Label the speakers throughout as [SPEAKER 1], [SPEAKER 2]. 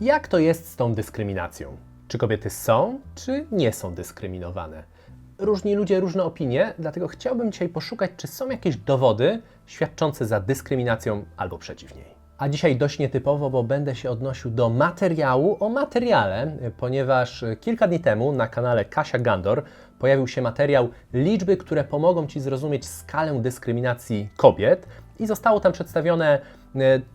[SPEAKER 1] Jak to jest z tą dyskryminacją? Czy kobiety są, czy nie są dyskryminowane? Różni ludzie, różne opinie, dlatego chciałbym dzisiaj poszukać, czy są jakieś dowody świadczące za dyskryminacją albo przeciw niej. A dzisiaj dość nietypowo, bo będę się odnosił do materiału o materiale, ponieważ kilka dni temu na kanale Kasia Gandor pojawił się materiał Liczby, które pomogą Ci zrozumieć skalę dyskryminacji kobiet i zostało tam przedstawione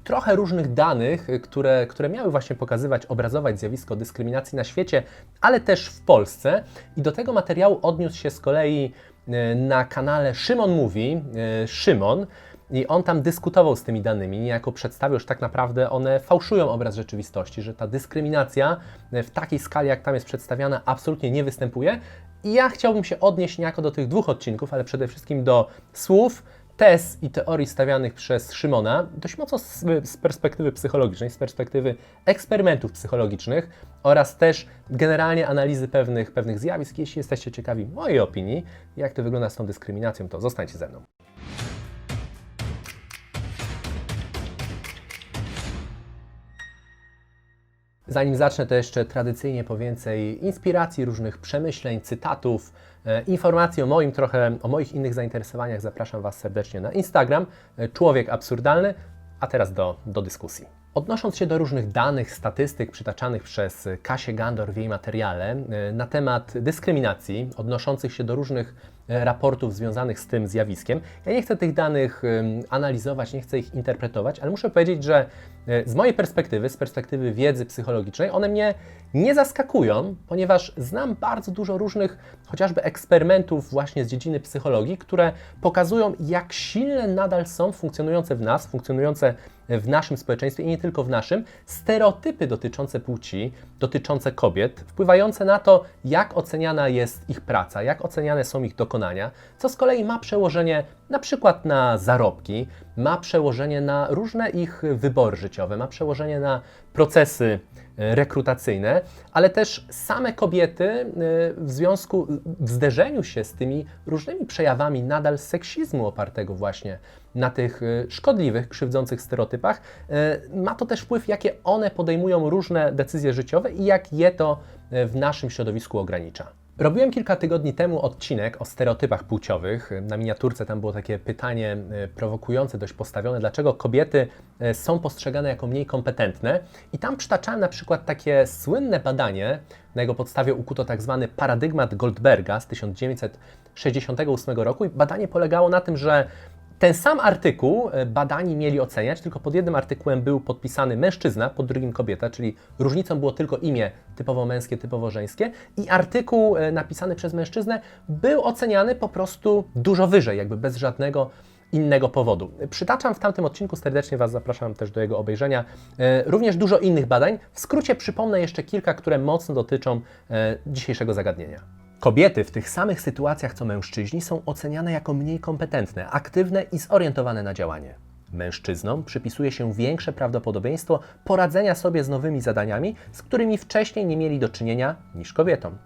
[SPEAKER 1] trochę różnych danych, e, które, które miały właśnie pokazywać, obrazować zjawisko dyskryminacji na świecie, ale też w Polsce. I do tego materiału odniósł się z kolei e, na kanale Szymon Mówi, Szymon, i on tam dyskutował z tymi danymi, niejako przedstawił, że tak naprawdę one fałszują obraz rzeczywistości, że ta dyskryminacja w takiej skali, jak tam jest przedstawiana, absolutnie nie występuje. I ja chciałbym się odnieść niejako do tych dwóch odcinków, ale przede wszystkim do słów, tez i teorii stawianych przez Szymona, dość mocno z, z, perspektywy psychologicznej, z perspektywy eksperymentów psychologicznych oraz też generalnie analizy pewnych, pewnych zjawisk. Jeśli jesteście ciekawi mojej opinii, jak to wygląda z tą dyskryminacją, to zostańcie ze mną. Zanim zacznę, to jeszcze tradycyjnie po więcej inspiracji, różnych przemyśleń, cytatów, e, informacji o moim trochę, o moich innych zainteresowaniach zapraszam Was serdecznie na Instagram, e, Człowiek Absurdalny, a teraz do, do dyskusji. Odnosząc się do różnych danych, statystyk przytaczanych przez Kasię Gandor w jej materiale e, na temat dyskryminacji, odnoszących się do różnych raportów związanych z tym zjawiskiem, ja nie chcę tych danych analizować, nie chcę ich interpretować, ale muszę powiedzieć, że e, z mojej perspektywy, z perspektywy wiedzy psychologicznej, one mnie nie zaskakują, ponieważ znam bardzo dużo różnych chociażby eksperymentów właśnie z dziedziny psychologii, które pokazują, jak silne nadal są funkcjonujące w nas, funkcjonujące w naszym społeczeństwie i nie tylko w naszym, stereotypy dotyczące płci, dotyczące kobiet, wpływające na to, jak oceniana jest ich praca, jak oceniane są ich dokonania, co z kolei ma przełożenie na przykład na zarobki, ma przełożenie na różne ich wybory życiowe, ma przełożenie na procesy e, rekrutacyjne, ale też same kobiety e, w związku, w zderzeniu się z tymi różnymi przejawami nadal seksizmu opartego właśnie na tych e, szkodliwych, krzywdzących stereotypach, ma to też wpływ, jakie one podejmują różne decyzje życiowe i jak je to w naszym środowisku ogranicza. Robiłem kilka tygodni temu odcinek o stereotypach płciowych. Na miniaturce tam było takie pytanie e, prowokujące, dość postawione, dlaczego kobiety e, są postrzegane jako mniej kompetentne. I tam przytaczałem na przykład takie słynne badanie, na jego podstawie ukuto tak zwany paradygmat Goldberga z 1968 roku. I badanie polegało na tym, że ten sam artykuł e, badani mieli oceniać, tylko pod jednym artykułem był podpisany mężczyzna, pod drugim kobieta, czyli różnicą było tylko imię typowo męskie, typowo żeńskie i artykuł e, napisany przez mężczyznę był oceniany po prostu dużo wyżej, jakby bez żadnego innego powodu. Przytaczam w tamtym odcinku, serdecznie Was zapraszam też do jego obejrzenia, e, również dużo innych badań. W skrócie przypomnę jeszcze kilka, które mocno dotyczą dzisiejszego zagadnienia. Kobiety w tych samych sytuacjach co mężczyźni są oceniane jako mniej kompetentne, aktywne i zorientowane na działanie. Mężczyznom przypisuje się większe prawdopodobieństwo poradzenia sobie z nowymi zadaniami, z którymi wcześniej nie mieli do czynienia niż kobietom.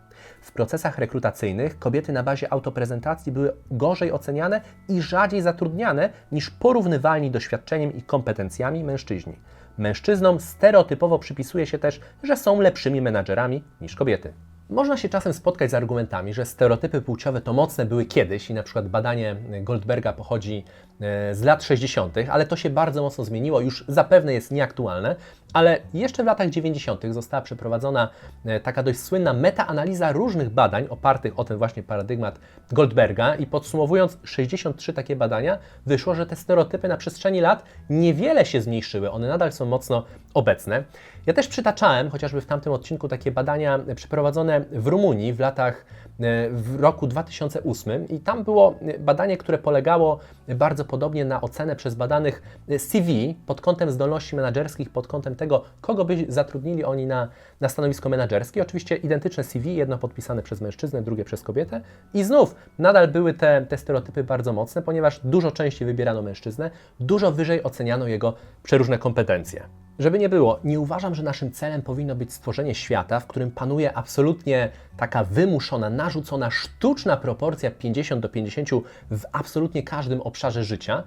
[SPEAKER 1] W procesach rekrutacyjnych kobiety na bazie autoprezentacji były gorzej oceniane i rzadziej zatrudniane niż porównywalni doświadczeniem i kompetencjami mężczyźni. Mężczyznom stereotypowo przypisuje się też, że są lepszymi menadżerami niż kobiety. Można się czasem spotkać z argumentami, że stereotypy płciowe to mocne były kiedyś i na przykład badanie Goldberga pochodzi e, z lat 60., ale to się bardzo mocno zmieniło, już zapewne jest nieaktualne, ale jeszcze w latach 90. została przeprowadzona e, taka dość słynna metaanaliza różnych badań opartych o ten właśnie paradygmat Goldberga i podsumowując 63 takie badania, wyszło, że te stereotypy na przestrzeni lat niewiele się zmniejszyły, one nadal są mocno obecne. Ja też przytaczałem, chociażby w tamtym odcinku, takie badania przeprowadzone w Rumunii w latach E, w roku 2008 i tam było badanie, które polegało bardzo podobnie na ocenę przez badanych CV pod kątem zdolności menedżerskich, pod kątem tego, kogo by zatrudnili oni na, na stanowisko menedżerskie. Oczywiście identyczne CV, jedno podpisane przez mężczyznę, drugie przez kobietę i znów nadal były te, te stereotypy bardzo mocne, ponieważ dużo częściej wybierano mężczyznę, dużo wyżej oceniano jego przeróżne kompetencje. Żeby nie było, nie uważam, że naszym celem powinno być stworzenie świata, w którym panuje absolutnie taka wymuszona, narzucona, sztuczna proporcja 50 do 50 w absolutnie każdym obszarze życia.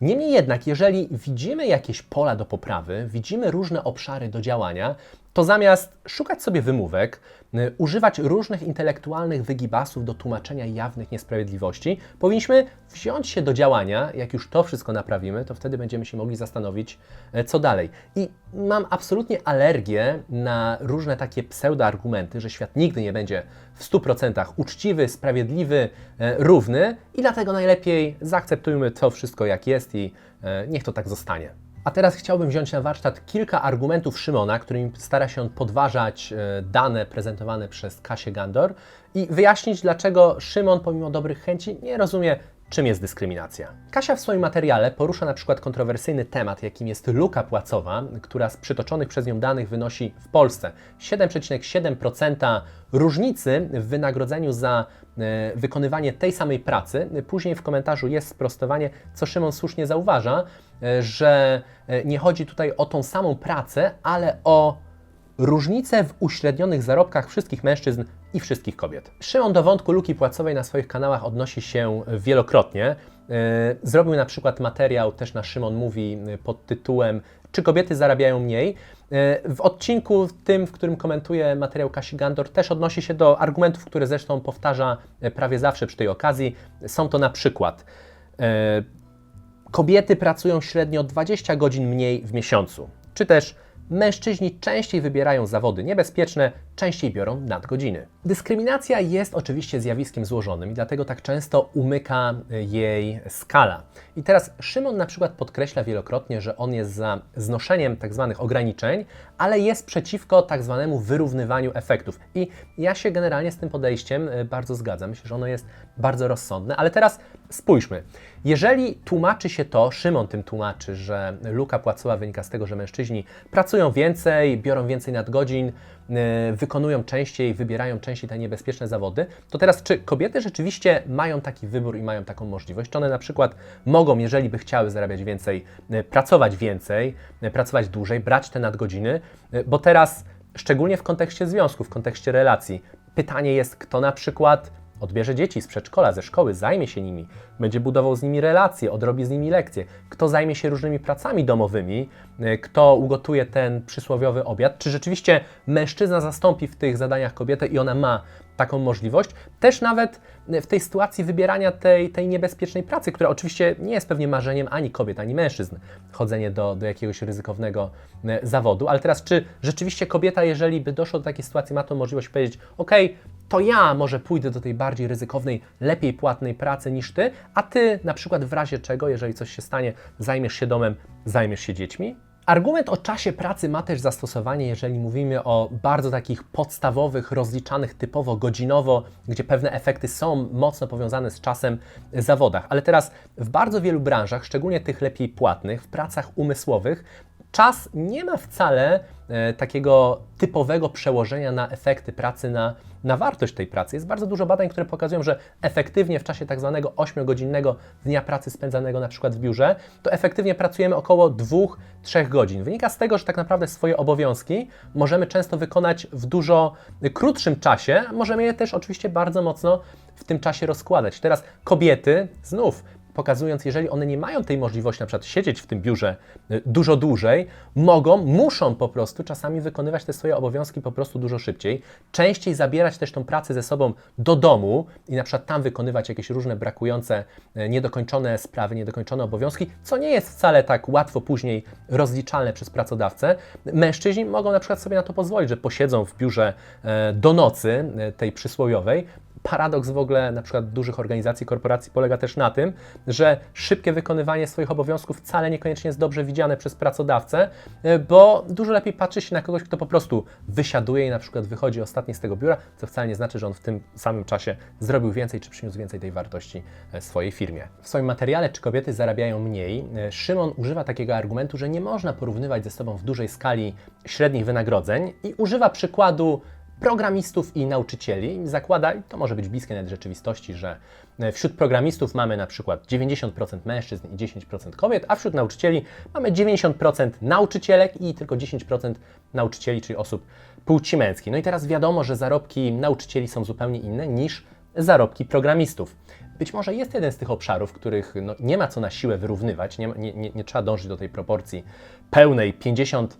[SPEAKER 1] Niemniej jednak, jeżeli widzimy jakieś pola do poprawy, widzimy różne obszary do działania, to zamiast szukać sobie wymówek, y, używać różnych intelektualnych wygibasów do tłumaczenia jawnych niesprawiedliwości, powinniśmy wziąć się do działania. Jak już to wszystko naprawimy, to wtedy będziemy się mogli zastanowić, e, co dalej. I mam absolutnie alergię na różne takie pseudoargumenty, że świat nigdy nie będzie w 100% uczciwy, sprawiedliwy, e, równy i dlatego najlepiej zaakceptujmy to wszystko jak jest i e, niech to tak zostanie. A teraz chciałbym wziąć na warsztat kilka argumentów Szymona, którymi stara się on podważać e, dane prezentowane przez Kasię Gandor i wyjaśnić, dlaczego Szymon, pomimo dobrych chęci, nie rozumie, czym jest dyskryminacja. Kasia w swoim materiale porusza na przykład kontrowersyjny temat, jakim jest luka płacowa, która z przytoczonych przez nią danych wynosi w Polsce 7,7% różnicy w wynagrodzeniu za e, wykonywanie tej samej pracy. Później w komentarzu jest sprostowanie, co Szymon słusznie zauważa, e, że e, nie chodzi tutaj o tą samą pracę, ale o różnice w uśrednionych zarobkach wszystkich mężczyzn i wszystkich kobiet. Szymon do wątku luki płacowej na swoich kanałach odnosi się wielokrotnie. E, Zrobił na przykład materiał, też na Szymon mówi, e, pod tytułem Czy kobiety zarabiają mniej? E, W odcinku tym, w którym komentuje materiał Kasi Gandor, też odnosi się do argumentów, które zresztą powtarza prawie zawsze przy tej okazji. Są to na przykład kobiety pracują średnio 20 godzin mniej w miesiącu, czy też mężczyźni częściej wybierają zawody niebezpieczne, częściej biorą nadgodziny. Dyskryminacja jest oczywiście zjawiskiem złożonym i dlatego tak często umyka jej skala. I teraz Szymon na przykład podkreśla wielokrotnie, że on jest za znoszeniem tak zwanych ograniczeń, ale jest przeciwko tak zwanemu wyrównywaniu efektów. I ja się generalnie z tym podejściem e, bardzo zgadzam. Myślę, że ono jest bardzo rozsądne, ale teraz spójrzmy. Jeżeli tłumaczy się to, Szymon tym tłumaczy, że luka płacowa wynika z tego, że mężczyźni pracują więcej, biorą więcej nadgodzin, wykonują częściej, wybierają częściej te niebezpieczne zawody, to teraz czy kobiety rzeczywiście mają taki wybór i mają taką możliwość? Czy one na przykład mogą, jeżeli by chciały zarabiać więcej, yy, pracować więcej, yy, pracować dłużej, brać te nadgodziny? Bo teraz, szczególnie w kontekście związków, w kontekście relacji, pytanie jest, kto na przykład odbierze dzieci z przedszkola, ze szkoły, zajmie się nimi, będzie budował z nimi relacje, odrobi z nimi lekcje, kto zajmie się różnymi pracami domowymi, y, kto ugotuje ten przysłowiowy obiad, czy rzeczywiście mężczyzna zastąpi w tych zadaniach kobietę i ona ma taką możliwość, też nawet w tej sytuacji wybierania tej, tej niebezpiecznej pracy, która oczywiście nie jest pewnie marzeniem ani kobiet, ani mężczyzn, chodzenie do, do jakiegoś ryzykownego e, zawodu, ale teraz czy rzeczywiście kobieta, jeżeli by doszło do takiej sytuacji, ma tą możliwość powiedzieć, ok, to ja może pójdę do tej bardziej ryzykownej, lepiej płatnej pracy niż ty, a ty na przykład w razie czego, jeżeli coś się stanie, zajmiesz się domem, zajmiesz się dziećmi? Argument o czasie pracy ma też zastosowanie, jeżeli mówimy o bardzo takich podstawowych, rozliczanych typowo godzinowo, gdzie pewne efekty są mocno powiązane z czasem e, zawodach. Ale teraz w bardzo wielu branżach, szczególnie tych lepiej płatnych, w pracach umysłowych, czas nie ma wcale e, takiego typowego przełożenia na efekty pracy, na, na wartość tej pracy. Jest bardzo dużo badań, które pokazują, że efektywnie w czasie tak zwanego 8-godzinnego dnia pracy spędzanego na przykład w biurze, to efektywnie pracujemy około 2-3 godzin. Wynika z tego, że tak naprawdę swoje obowiązki możemy często wykonać w dużo krótszym czasie, możemy je też oczywiście bardzo mocno w tym czasie rozkładać. Teraz kobiety, znów pokazując, jeżeli one nie mają tej możliwości na przykład siedzieć w tym biurze y, dużo dłużej, mogą, muszą po prostu czasami wykonywać te swoje obowiązki po prostu dużo szybciej, częściej zabierać też tą pracę ze sobą do domu i na przykład tam wykonywać jakieś różne brakujące, y, niedokończone sprawy, niedokończone obowiązki, co nie jest wcale tak łatwo później rozliczalne przez pracodawcę. Mężczyźni mogą na przykład sobie na to pozwolić, że posiedzą w biurze e, do nocy, tej przysłowiowej, Paradoks w ogóle na przykład dużych organizacji, korporacji polega też na tym, że szybkie wykonywanie swoich obowiązków wcale niekoniecznie jest dobrze widziane przez pracodawcę, e, bo dużo lepiej patrzy się na kogoś, kto po prostu wysiaduje i na przykład wychodzi ostatni z tego biura, co wcale nie znaczy, że on w tym samym czasie zrobił więcej czy przyniósł więcej tej wartości e, swojej firmie. W swoim materiale Czy kobiety zarabiają mniej, e, Szymon używa takiego argumentu, że nie można porównywać ze sobą w dużej skali średnich wynagrodzeń i używa przykładu programistów i nauczycieli. Zakłada, to może być bliskie nawet rzeczywistości, że e, wśród programistów mamy na przykład 90% mężczyzn i 10% kobiet, a wśród nauczycieli mamy 90% nauczycielek i tylko 10% nauczycieli, czyli osób płci męskiej. No i teraz wiadomo, że zarobki nauczycieli są zupełnie inne niż zarobki programistów. Być może jest jeden z tych obszarów, których no, nie ma co na siłę wyrównywać, nie, nie, nie, nie trzeba dążyć do tej proporcji pełnej 50 e,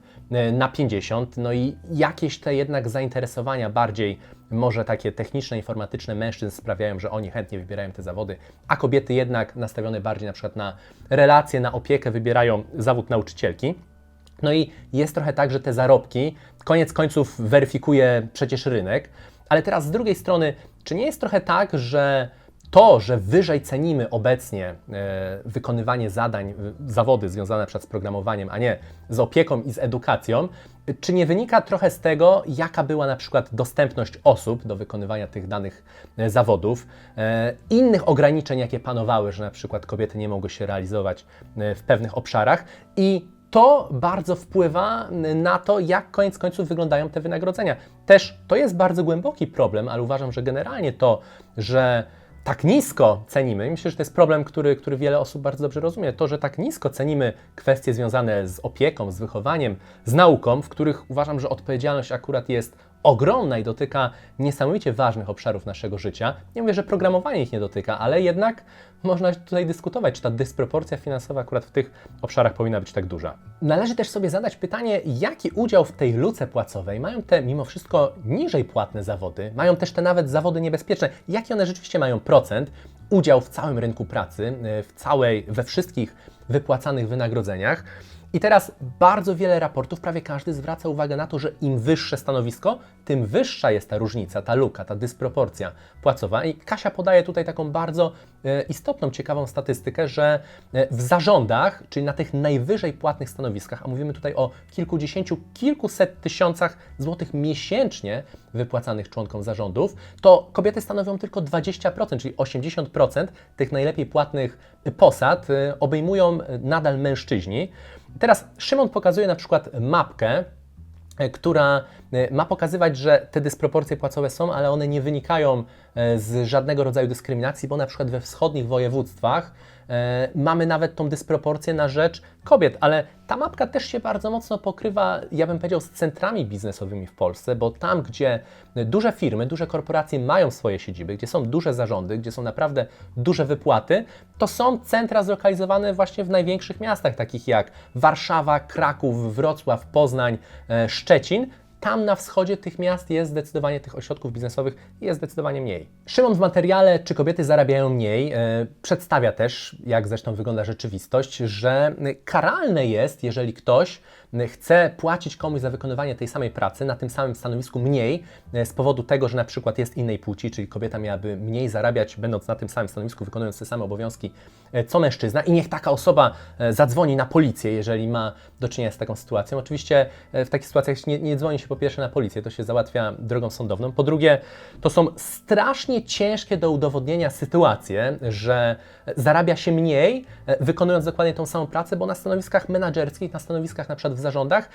[SPEAKER 1] na 50, no i jakieś te jednak zainteresowania bardziej może takie techniczne, informatyczne mężczyzn sprawiają, że oni chętnie wybierają te zawody, a kobiety jednak nastawione bardziej na przykład na relacje, na opiekę wybierają zawód nauczycielki. No i jest trochę tak, że te zarobki koniec końców weryfikuje przecież rynek, ale teraz z drugiej strony, czy nie jest trochę tak, że to, że wyżej cenimy obecnie e, wykonywanie zadań, zawody związane na przykład z programowaniem, a nie z opieką i z edukacją, czy nie wynika trochę z tego, jaka była na przykład dostępność osób do wykonywania tych danych e, zawodów, e, innych ograniczeń, jakie panowały, że na przykład kobiety nie mogły się realizować w pewnych obszarach i to bardzo wpływa na to, jak koniec końców wyglądają te wynagrodzenia. Też to jest bardzo głęboki problem, ale uważam, że generalnie to, że tak nisko cenimy, myślę, że to jest problem, który, który wiele osób bardzo dobrze rozumie, to, że tak nisko cenimy kwestie związane z opieką, z wychowaniem, z nauką, w których uważam, że odpowiedzialność akurat jest ogromna i dotyka niesamowicie ważnych obszarów naszego życia. Nie mówię, że programowanie ich nie dotyka, ale jednak można tutaj dyskutować, czy ta dysproporcja finansowa akurat w tych obszarach powinna być tak duża. Należy też sobie zadać pytanie, jaki udział w tej luce płacowej mają te mimo wszystko niżej płatne zawody, mają też te nawet zawody niebezpieczne, jaki one rzeczywiście mają procent, udział w całym rynku pracy, w całej, we wszystkich wypłacanych wynagrodzeniach. I teraz bardzo wiele raportów, prawie każdy zwraca uwagę na to, że im wyższe stanowisko, tym wyższa jest ta różnica, ta luka, ta dysproporcja płacowa. I Kasia podaje tutaj taką bardzo e, istotną, ciekawą statystykę, że e, w zarządach, czyli na tych najwyżej płatnych stanowiskach, a mówimy tutaj o kilkudziesięciu, kilkuset tysiącach złotych miesięcznie wypłacanych członkom zarządów, to kobiety stanowią tylko 20%, czyli 80% tych najlepiej płatnych posad e, obejmują nadal mężczyźni. Teraz Szymon pokazuje na przykład mapkę, e, która e, ma pokazywać, że te dysproporcje płacowe są, ale one nie wynikają e, z żadnego rodzaju dyskryminacji, bo na przykład we wschodnich województwach mamy nawet tą dysproporcję na rzecz kobiet, ale ta mapka też się bardzo mocno pokrywa, ja bym powiedział, z centrami biznesowymi w Polsce, bo tam, gdzie duże firmy, duże korporacje mają swoje siedziby, gdzie są duże zarządy, gdzie są naprawdę duże wypłaty, to są centra zlokalizowane właśnie w największych miastach, takich jak Warszawa, Kraków, Wrocław, Poznań, e, Szczecin, tam na wschodzie tych miast jest zdecydowanie, tych ośrodków biznesowych jest zdecydowanie mniej. Szymon w materiale Czy kobiety zarabiają mniej e, przedstawia też, jak zresztą wygląda rzeczywistość, że karalne jest, jeżeli ktoś chce płacić komuś za wykonywanie tej samej pracy na tym samym stanowisku mniej e, z powodu tego, że na przykład jest innej płci, czyli kobieta miałaby mniej zarabiać, będąc na tym samym stanowisku, wykonując te same obowiązki e, co mężczyzna i niech taka osoba e, zadzwoni na policję, jeżeli ma do czynienia z taką sytuacją. Oczywiście w takich sytuacjach nie, nie dzwoni się po pierwsze na policję, to się załatwia drogą sądowną. Po drugie, to są strasznie ciężkie do udowodnienia sytuacje, że zarabia się mniej, wykonując dokładnie tą samą pracę, bo na stanowiskach menedżerskich, na stanowiskach na przykład w zarządach,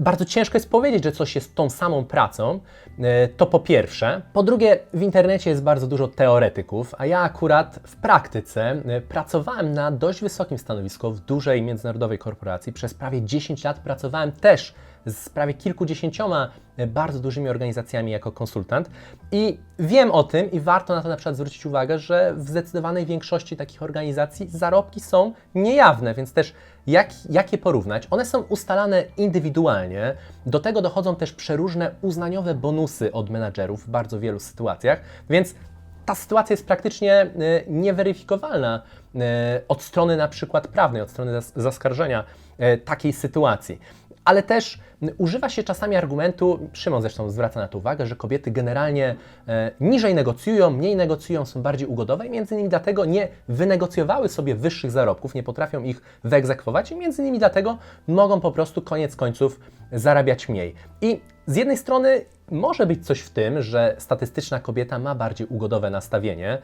[SPEAKER 1] bardzo ciężko jest powiedzieć, że coś jest tą samą pracą. E, to po pierwsze. Po drugie, w internecie jest bardzo dużo teoretyków, a ja akurat w praktyce e, pracowałem na dość wysokim stanowisku w dużej międzynarodowej korporacji. Przez prawie 10 lat pracowałem też z prawie kilkudziesięcioma e, bardzo dużymi organizacjami jako konsultant. I wiem o tym i warto na to na przykład zwrócić uwagę, że w zdecydowanej większości takich organizacji zarobki są niejawne, więc też jak, jak je porównać? One są ustalane indywidualnie, do tego dochodzą też przeróżne uznaniowe bonusy od menadżerów w bardzo wielu sytuacjach, więc ta sytuacja jest praktycznie e, nieweryfikowalna e, od strony na przykład prawnej, od strony zaskarżenia takiej sytuacji. Ale też używa się czasami argumentu, Szymon zresztą zwraca na to uwagę, że kobiety generalnie e, niżej negocjują, mniej negocjują, są bardziej ugodowe i między innymi dlatego nie wynegocjowały sobie wyższych zarobków, nie potrafią ich wyegzekwować i między innymi dlatego mogą po prostu koniec końców zarabiać mniej. I z jednej strony może być coś w tym, że statystyczna kobieta ma bardziej ugodowe nastawienie.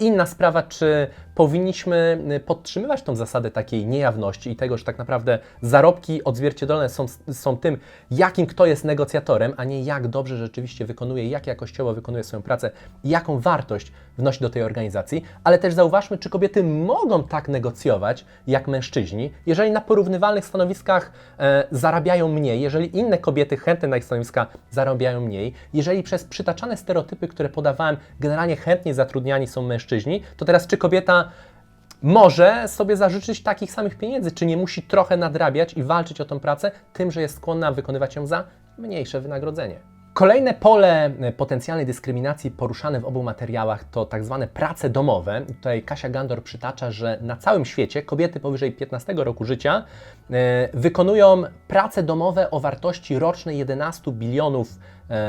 [SPEAKER 1] Inna sprawa, czy powinniśmy podtrzymywać tą zasadę takiej niejawności i tego, że tak naprawdę zarobki odzwierciedlone są, są tym, jakim kto jest negocjatorem, a nie jak dobrze rzeczywiście wykonuje, jak jakościowo wykonuje swoją pracę, jaką wartość wnosi do tej organizacji. Ale też zauważmy, czy kobiety mogą tak negocjować jak mężczyźni, jeżeli na porównywalnych stanowiskach e, zarabiają mniej, jeżeli inne kobiety chętne na ich stanowiska zarabiają mniej, jeżeli przez przytaczane stereotypy, które podawałem, generalnie chętnie zatrudniani są mężczyźni, to teraz czy kobieta może sobie zażyczyć takich samych pieniędzy, czy nie musi trochę nadrabiać i walczyć o tą pracę tym, że jest skłonna wykonywać ją za mniejsze wynagrodzenie. Kolejne pole e, potencjalnej dyskryminacji poruszane w obu materiałach to tak zwane prace domowe. Tutaj Kasia Gandor przytacza, że na całym świecie kobiety powyżej 15 roku życia e, wykonują prace domowe o wartości rocznej 11 bilionów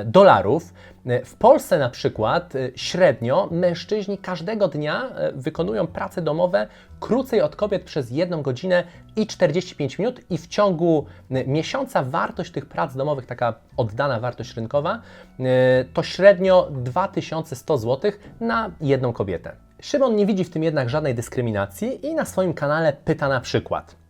[SPEAKER 1] dolarów. E, W Polsce na przykład e, średnio mężczyźni każdego dnia e, wykonują prace domowe krócej od kobiet przez 1 godzinę i 45 minut i w ciągu e, miesiąca wartość tych prac domowych, taka oddana wartość rynkowa, e, to średnio 2100 zł na jedną kobietę. Szymon nie widzi w tym jednak żadnej dyskryminacji i na swoim kanale pyta na przykład.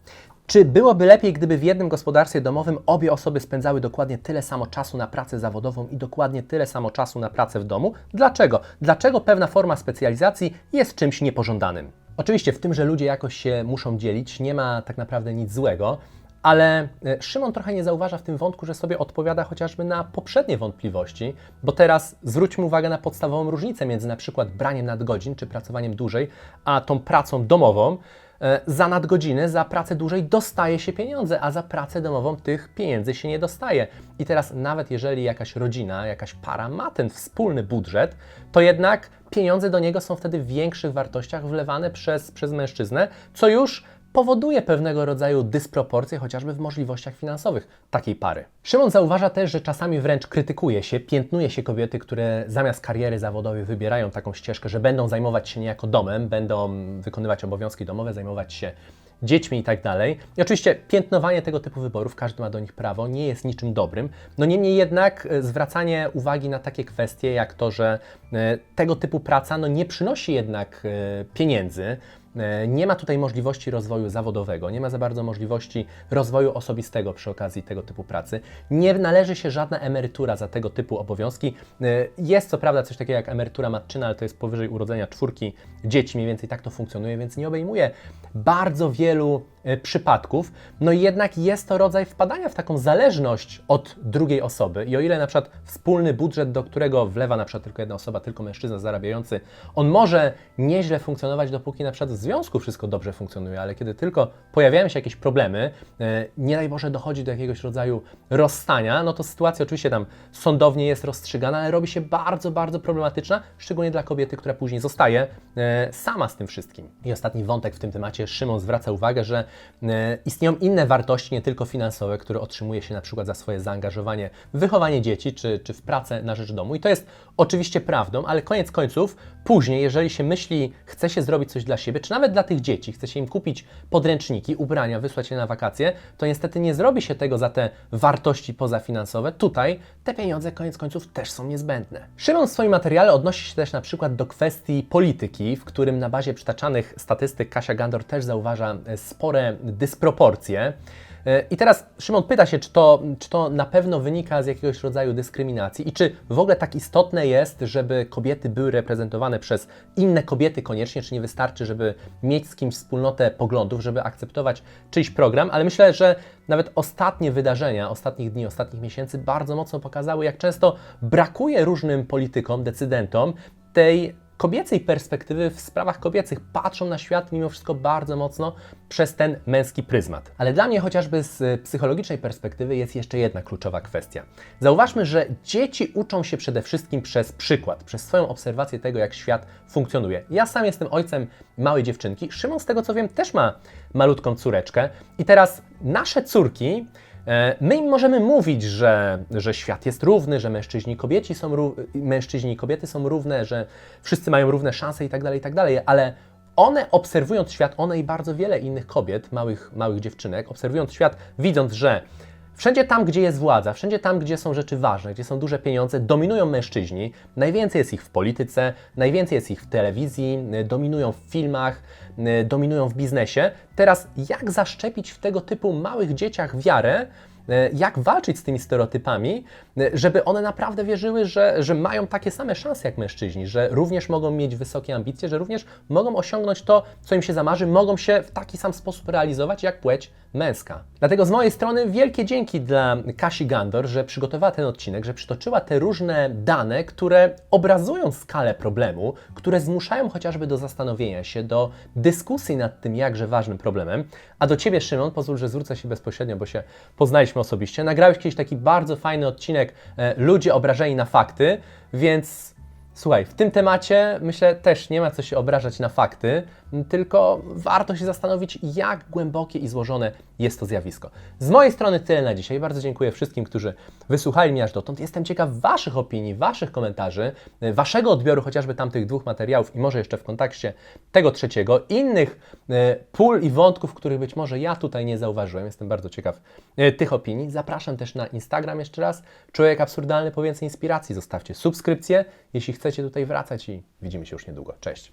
[SPEAKER 1] Czy byłoby lepiej, gdyby w jednym gospodarstwie domowym obie osoby spędzały dokładnie tyle samo czasu na pracę zawodową i dokładnie tyle samo czasu na pracę w domu? Dlaczego? Dlaczego pewna forma specjalizacji jest czymś niepożądanym? Oczywiście w tym, że ludzie jakoś się muszą dzielić, nie ma tak naprawdę nic złego, ale e, Szymon trochę nie zauważa w tym wątku, że sobie odpowiada chociażby na poprzednie wątpliwości, bo teraz zwróćmy uwagę na podstawową różnicę między na przykład braniem nadgodzin czy pracowaniem dłużej, a tą pracą domową. E, Za nadgodziny, za pracę dłużej dostaje się pieniądze, a za pracę domową tych pieniędzy się nie dostaje. I teraz nawet jeżeli jakaś rodzina, jakaś para ma ten wspólny budżet, to jednak pieniądze do niego są wtedy w większych wartościach wlewane przez, przez mężczyznę, co już powoduje pewnego rodzaju dysproporcje chociażby w możliwościach finansowych takiej pary. Szymon zauważa też, że czasami wręcz krytykuje się, piętnuje się kobiety, które zamiast kariery zawodowej wybierają taką ścieżkę, że będą zajmować się niejako domem, będą wykonywać obowiązki domowe, zajmować się dziećmi i tak dalej. I oczywiście piętnowanie tego typu wyborów, każdy ma do nich prawo, nie jest niczym dobrym. No niemniej jednak e, zwracanie uwagi na takie kwestie, jak to, że e, tego typu praca no, nie przynosi jednak e, pieniędzy, Nie ma tutaj możliwości rozwoju zawodowego, nie ma za bardzo możliwości rozwoju osobistego przy okazji tego typu pracy. Nie należy się żadna emerytura za tego typu obowiązki. E, Jest co prawda coś takiego jak emerytura matczyna, ale to jest powyżej urodzenia czwórki dzieci, mniej więcej tak to funkcjonuje, więc nie obejmuje bardzo wielu e, przypadków. No i jednak jest to rodzaj wpadania w taką zależność od drugiej osoby. I o ile na przykład wspólny budżet, do którego wlewa na przykład tylko jedna osoba, tylko mężczyzna zarabiający, on może nieźle funkcjonować, dopóki na przykład związku wszystko dobrze funkcjonuje, ale kiedy tylko pojawiają się jakieś problemy, e, nie daj Boże dochodzi do jakiegoś rodzaju rozstania, no to sytuacja oczywiście tam sądownie jest rozstrzygana, ale robi się bardzo, bardzo problematyczna, szczególnie dla kobiety, która później zostaje e, sama z tym wszystkim. I ostatni wątek w tym temacie, Szymon zwraca uwagę, że e, istnieją inne wartości, nie tylko finansowe, które otrzymuje się na przykład za swoje zaangażowanie w wychowanie dzieci czy, czy w pracę na rzecz domu. I to jest oczywiście prawdą, ale koniec końców, później, jeżeli się myśli, chce się zrobić coś dla siebie, czy nawet dla tych dzieci, chce się im kupić podręczniki, ubrania, wysłać je na wakacje, to niestety nie zrobi się tego za te wartości pozafinansowe. Tutaj te pieniądze koniec końców też są niezbędne. Szymon w swoim materiale odnosi się też na przykład do kwestii polityki, w którym na bazie przytaczanych statystyk Kasia Gandor też zauważa e, spore dysproporcje. E, I teraz Szymon pyta się, czy to, czy to na pewno wynika z jakiegoś rodzaju dyskryminacji i czy w ogóle tak istotne jest, żeby kobiety były reprezentowane przez inne kobiety koniecznie, czy nie wystarczy, żeby mieć z kimś wspólnotę poglądów, żeby akceptować czyjś program, ale myślę, że nawet ostatnie wydarzenia ostatnich dni, ostatnich miesięcy bardzo mocno pokazały, jak często brakuje różnym politykom, decydentom tej kobiecej perspektywy w sprawach kobiecych patrzą na świat mimo wszystko bardzo mocno przez ten męski pryzmat. Ale dla mnie chociażby z psychologicznej perspektywy jest jeszcze jedna kluczowa kwestia. Zauważmy, że dzieci uczą się przede wszystkim przez przykład, przez swoją obserwację tego, jak świat funkcjonuje. Ja sam jestem ojcem małej dziewczynki. Szymon, z tego co wiem, też ma malutką córeczkę. I teraz nasze córki My im możemy mówić, że, że świat jest równy, że mężczyźni kobieci są, mężczyźni i kobiety są równe, że wszyscy mają równe szanse i tak dalej, i tak ale one obserwując świat, one i bardzo wiele innych kobiet, małych, małych dziewczynek, obserwując świat, widząc, że Wszędzie tam, gdzie jest władza, wszędzie tam, gdzie są rzeczy ważne, gdzie są duże pieniądze, dominują mężczyźni. Najwięcej jest ich w polityce, najwięcej jest ich w telewizji, y, dominują w filmach, y, dominują w biznesie. Teraz, jak zaszczepić w tego typu małych dzieciach wiarę, jak walczyć z tymi stereotypami, e, żeby one naprawdę wierzyły, że, że mają takie same szanse jak mężczyźni, że również mogą mieć wysokie ambicje, że również mogą osiągnąć to, co im się zamarzy, mogą się w taki sam sposób realizować jak płeć męska. Dlatego z mojej strony wielkie dzięki dla Kasi Gandor, że przygotowała ten odcinek, że przytoczyła te różne dane, które obrazują skalę problemu, które zmuszają chociażby do zastanowienia się, do dyskusji nad tym jakże ważnym problemem. A do Ciebie, Szymon, pozwól, że zwrócę się bezpośrednio, bo się poznaliśmy osobiście. Nagrałeś kiedyś taki bardzo fajny odcinek e, Ludzie obrażeni na fakty, więc Słuchaj, w tym temacie myślę też nie ma co się obrażać na fakty, tylko warto się zastanowić, jak głębokie i złożone jest to zjawisko. Z mojej strony tyle na dzisiaj. Bardzo dziękuję wszystkim, którzy wysłuchali mnie aż dotąd. Jestem ciekaw Waszych opinii, Waszych komentarzy, y, Waszego odbioru chociażby tamtych dwóch materiałów i może jeszcze w kontekście tego trzeciego, innych y, pól i wątków, których być może ja tutaj nie zauważyłem. Jestem bardzo ciekaw y, tych opinii. Zapraszam też na Instagram jeszcze raz. Człowiek absurdalny po więcej inspiracji. Zostawcie subskrypcję, jeśli chcecie tutaj wracać i widzimy się już niedługo. Cześć!